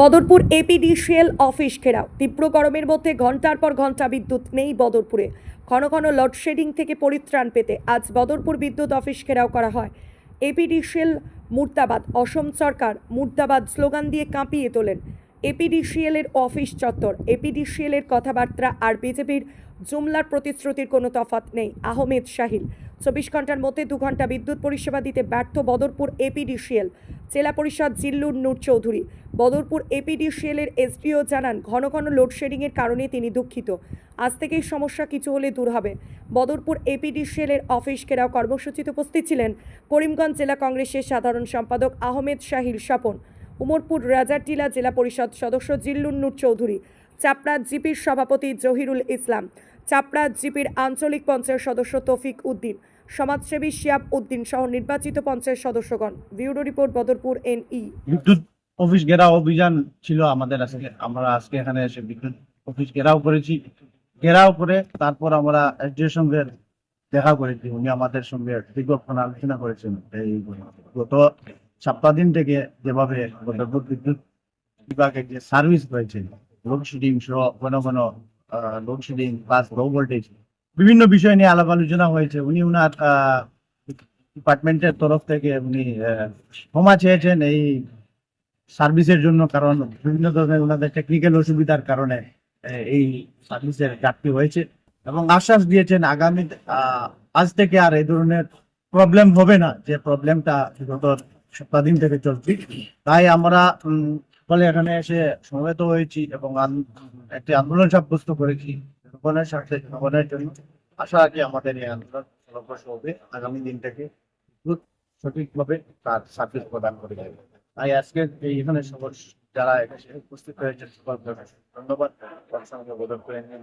Badarpur APDCL office ঘেরাও। তীব্র গরমের মধ্যে ঘণ্টার পর ঘণ্টা বিদ্যুৎ নেই বদরপুরে। ঘন ঘন লোডশেডিং থেকে পরিত্রাণ পেতে আজ বদরপুর বিদ্যুৎ অফিস ঘেরাও করা হয়। এপিডিসিএল মুর্দাবাদ। অসম সরকার মুর্দাবাদ স্লোগান দিয়ে কাঁপিয়ে তোলেন। এপিডিসিএল এর অফিস চত্বর। এপিডিসিএল এর কথাবার্তা আর বিজেপির জুমলার প্রতিশ্রুতির কোনো তফাৎ নেই। আহমেদ শাহিল চব্বিশ ঘণ্টার মধ্যে দু ঘণ্টা বিদ্যুৎ পরিষেবা দিতে ব্যর্থ বদরপুর এপিডিসিএল। জেলা পরিষদ জিল্লুর নূর চৌধুরী। বদরপুর এপিডিসিএল এর এসডিও জানান, ঘন ঘন লোডশেডিংয়ের কারণে তিনি দুঃখিত। আজ থেকেই সমস্যা কিছু হলে দূর হবে। বদরপুর এপিডিসিএল এর অফিস ঘেরাও কর্মসূচিতে উপস্থিত ছিলেন করিমগঞ্জ জেলা কংগ্রেসের সাধারণ সম্পাদক আহমেদ শাহিল স্বপন। উমরপুর রাজারটিলা জেলা পরিষদ সদস্য জিল্লুর নূর চৌধুরী। চাপড়া জিপির সভাপতি জহিরুল ইসলাম। চাপড়া জিপির আঞ্চলিক পঞ্চায়েত সদস্য তৌফিক উদ্দিন। সমাজসেবী শিয়াব উদ্দিন সহ নির্বাচিত panchayat সদস্যগণ। Bureau report, Badarpur, NE. বিদ্যুৎ অফিস ঘেরাও অভিযান ছিল আমাদের আজকে। আমরা আজকে এখানে এসে বিদ্যুৎ অফিস ঘেরাও করেছি। ঘেরাও করে তারপর আমরা এসডিও সঙ্গে দেখা করেছি। উনি আমাদের সঙ্গে দীর্ঘক্ষণ আলোচনা করেছেন। এই গত সপ্তাহ দিন থেকে যেভাবে বদরপুর বিদ্যুৎ বিভাগের যে সার্ভিস রয়েছে লোডশেডিং সহ ঘন ঘন লোডশেডিং প্লাস লো ভোল্টেজ বিভিন্ন বিষয় নিয়ে আলাপ আলোচনা হয়েছে। উনি উনার ডিপার্টমেন্টের তরফ থেকে উনি ক্ষমা চেয়েছেন এই সার্ভিসের জন্য, কারণ বিভিন্ন ধরনের ওনাদের টেকনিক্যাল অসুবিধার কারণে এই সার্ভিসের ঘাটতি হয়েছে এবং আশ্বাস দিয়েছেন আগামী আজ থেকে আর এই ধরনের প্রবলেম হবে না, যে প্রবলেমটা গত সপ্তাহ দিন থেকে চলছে। তাই আমরা ফলে এখানে এসে সমবেত হয়েছি এবং একটি আন্দোলন সাব্যস্ত করেছি। জনগণের স্বার্থে জনগণের জন্য আশা রাখি আমাদের এই আন্দোলন ফলপ্রস হবে। আগামী দিনটাকে সঠিকভাবে তার সার্ভিস প্রদান করে যাবে। তাই আজকে এই এখানে সবার যারা এখানে উপস্থিত হয়েছে ধন্যবাদ। সঙ্গে বোধন করে নিন।